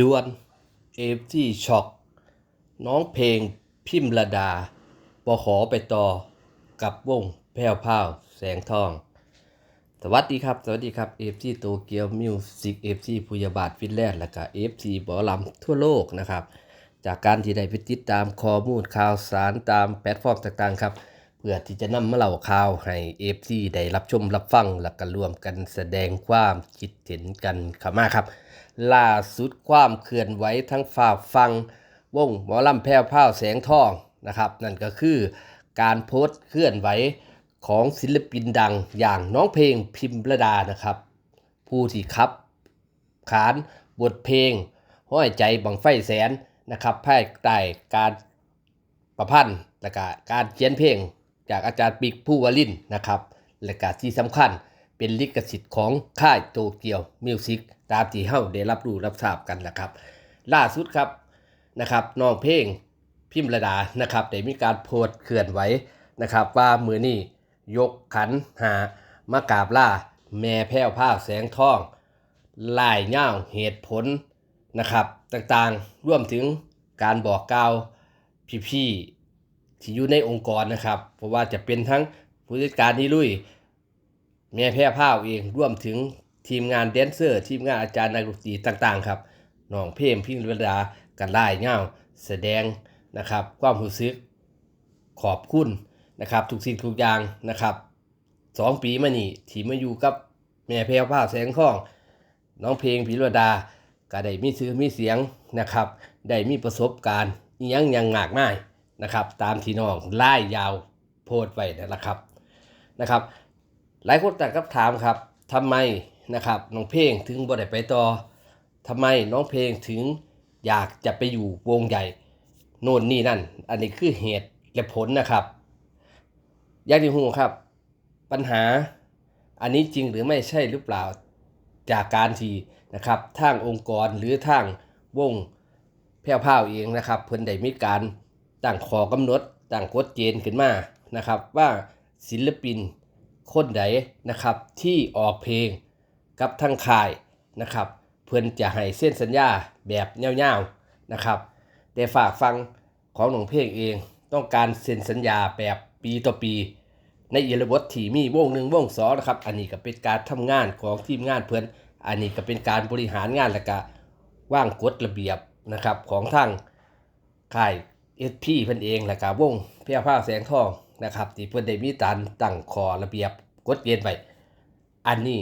ดวนเอฟซีช็อกน้องเพลงพิมระดาปขอไปต่อกับวงแพ้วพาวแสงทอง สวัสดีครับ สวัสดีครับเอฟซีโตเกียวมิวสิกเอฟซีพยาบาทฟินแลนด์และก็เอฟซีบอลำทั่วโลกนะครับ จากการที่ได้ไปติดตามข้อมูลข่าวสารตามแพลตฟอร์มต่างๆครับ เพื่อที่จะนำมาเล่าข่าวให้เอฟซีได้รับชมรับฟังและก็ร่วมกันแสดงความคิดเห็นกันเข้ามาครับ ล่าสุดความเคลื่อนไหวทั้งฝ่าฟังวงหมอลำแพ้วพราวแสงทองนะครับ นั่นก็คือการโพสต์เคลื่อนไหวของศิลปินดังอย่างน้องเพลงพิมพ์ระดานะครับ ผู้ที่ขับ ขานบทเพลง ห้อยใจบังไฟแสนนะครับภายใต้การประพันธ์และกการเขียนเพลง จากอาจารย์ปิกผู้วลินนะครับ และก็ที่สำคัญเป็นลิขสิทธิ์ของค่ายโตเกียวมิวสิกตามที่เฮาได้รับรู้รับทราบกันนะครับ ล่าสุดครับนะครับน้องเพลงพิมระดานะครับได้มีการโพสต์เคลื่อนไหวนะครับ ว่ามือนี้ยกขันหามากราบล่า แม่แพ้วผ้าแสงทองลายเง่าเหตุผลนะครับ ต่างๆร่วมถึงการบอกกล่าวพี่ๆ ที่อยู่ในองค์กรนะครับ เพราะว่าจะเป็นทั้งผู้จัดการนิลุยแม่แพร่ผ้าวเองร่วมถึงทีมงานแดนเซอร์ ทีมงานอาจารย์นักดนตรีต่างๆ ครับน้องเพมพิมรดากันไล่เงาแสดงนะครับ ความรู้สึกขอบคุณนะครับทุกสิ่งทุกอย่างนะครับสองปีมานี่ที่มาอยู่กับแม่แพร่ผ้าวแสงทอง น้องเพลงพิรดาก็ได้มีชื่อมีเสียงนะครับ ได้มีประสบการณ์ยังยังมากมาย นะครับ ตามที่น้องไล่ยาวโพดไว้นั่นแหละครับนะครับ หลายคนตั้งคำถามครับทำไมนะครับน้องเพลงถึงบ่ได้ไปต่อทำไมน้องเพลงถึงอยากจะไปอยู่วงใหญ่โน่นนี่นั่น อันนี้คือเหตุและผลนะครับอย่างที่หูครับ ปัญหาอันนี้จริงหรือไม่ใช่หรือเปล่าจากการที่นะครับทางองค์กรหรือทางวงแพร่วพราวเองนะครับ เพิ่นได้มีการ ตั้งขอกำหนดตั้งกฎเกณฑ์ขึ้นมานะครับ ว่าศิลปินคนใดนะครับที่ออกเพลงกับทางค่ายนะครับ เพิ่อนจะให้เส้นสัญญาแบบยาวๆนะครับ แต่ฝากฟังของหนองเพลงเองต้องการเซ็นสัญญาแบบปีต่อปี ในเอิรบทที่มีวงหนึ่งวงสองนะครับ อันนี้ก็เป็นการทำงานของทีมงานเพื่อนอันนี้ก็เป็นการบริหารงานและก็ว่างกฎระเบียบนะครับของทางค่าย เอสพีเพิ่นเองและก็วงเพียผ้าแสงทองนะครับที่เพิ่นได้มีการตั้งคอระเบียบกฎเกณฑ์ไว้อันนี้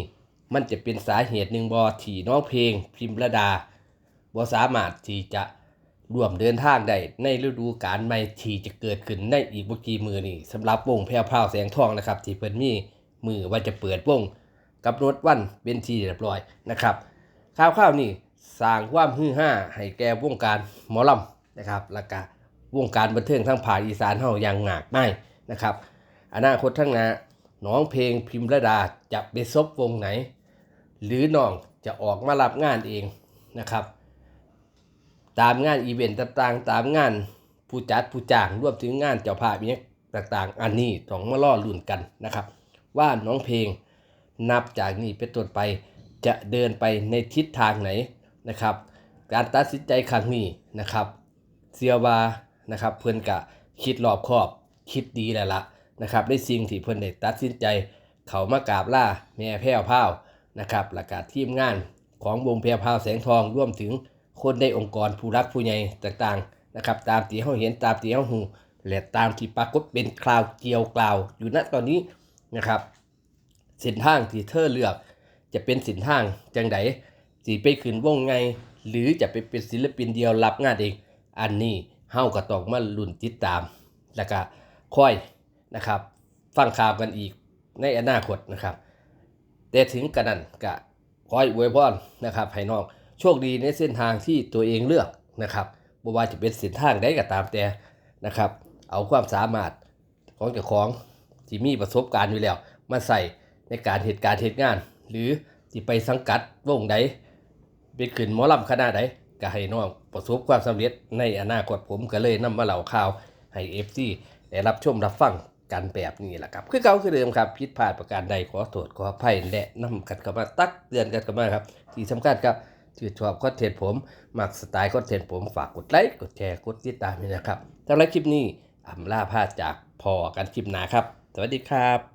มันจะเป็นสาเหตุหนึ่งบอที่น้องเพลงพิมพ์ระดาบ่สามารถที่จะร่วมเดินทางได้ในฤดูกาลใหม่ที่จะเกิดขึ้นในอีกบ่กี่มือนี่สำหรับวงแพรวพราวแสงทองนะครับ ที่เพิ่นมีมือว่าจะเปิดวงกับรถวันเป็นทีเรียบร้อยนะครับข่าวข้าวๆนี่สร้างความฮือฮาให้แก่วงการหมอลำนะครับแล้วก็ วงการบันเทิงทั้งภาคอีสานเฮาอย่างหงากไม่นะครับอนาคตทั้งน้าน้องเพลงพิมพ์ระดาจะไปซบวงไหน หรือน้องจะออกมารับงานเองนะครับ ตามงานอีเวนต์ต่างๆ ตามงานผู้จัดผู้จ้างรวมถึงงานเจ้าภาพเนี้ยต่างๆ อันนี้ต้องมาล่อลุ่นกันนะครับ ว่าน้องเพลงนับจากนี้เป็นต้นไปจะเดินไปในทิศทางไหนนะครับ การตัดสินใจครั้งนี้นะครับ เสียว่า นะครับ เพื่อนกะคิดรอบคอบคิดดีแล้วละนะครับในสิ่งที่เพื่อนได้ตัดสินใจ เขามากราบล่าแม่แพ้วพราวนะครับและกาทีมงานของวงแพรวพราวแสงทองร่วมถึงคนในองค์กรผู้รักผู้ใหญ่ต่างๆนะครับ ตามที่เขาเห็นตามที่เขาหูและตามที่ปรากฏเป็นคราวเกี่ยวกล่าว อยู่ณตอนนี้นะครับเส้นทางที่เธอเลือกจะเป็นส้นทางจังไดสิไปขึ้นวงไง หรือจะไปเป็นศิลปินเดียวรับงานเอง อันนี้ เฮาก็ต้องมาลุ้นติดตาม แล้วก็ค่อยนะครับ ฟังข่าวกันอีกในอนาคตนะครับ แต่ถึงกระนั้นก็ขอให้อวยพรนะครับให้น้องโชคดีในเส้นทางที่ตัวเองเลือกนะครับบ่ว่าจะเป็นเส้นทางใดก็ตามแต่นะครับ เอาความสามารถของเจ้าของที่มีประสบการณ์อยู่แล้ว มาใส่ในการเหตุการณ์เหตุงาน หรือที่ไปสังกัดวงใดเป็นขึ้นหมอลำคณะใด ก็ให้น้องประสบความสำเร็จในอนาคตผมก็เลยนำมาเล่าข่าวให้ FC ได้รับชมรับฟังกันแบบนี้แหละครับ คือเก่าคือเดิมครับผิดพลาดประการใดขอโทษขออภัยและนำกันเข้ามาตักเตือนกันเข้ามาครับ ที่สำคัญครับชื่ชอบคอนเทนต์ผมมักสไตล์คอนเทนต์ผมฝากกดไลค์กดแชร์กดติดตามด้วยนะครับสำหรับคลิปนี้อำลาพาจากพอกันคลิปหน้าครับ สวัสดีครับ